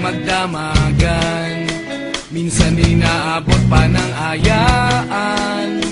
magdamagan. Minsan inaabot pa ng ayaan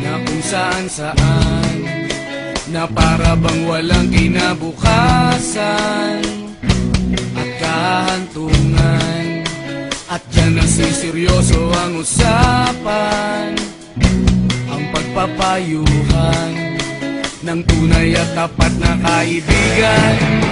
Na kung saan saan Na para bang walang kinabukasan At kahantungan. At yan nasiseryoso ang usapan Ang pagpapayuhan ng tunay at tapat na kaibigan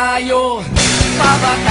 Di na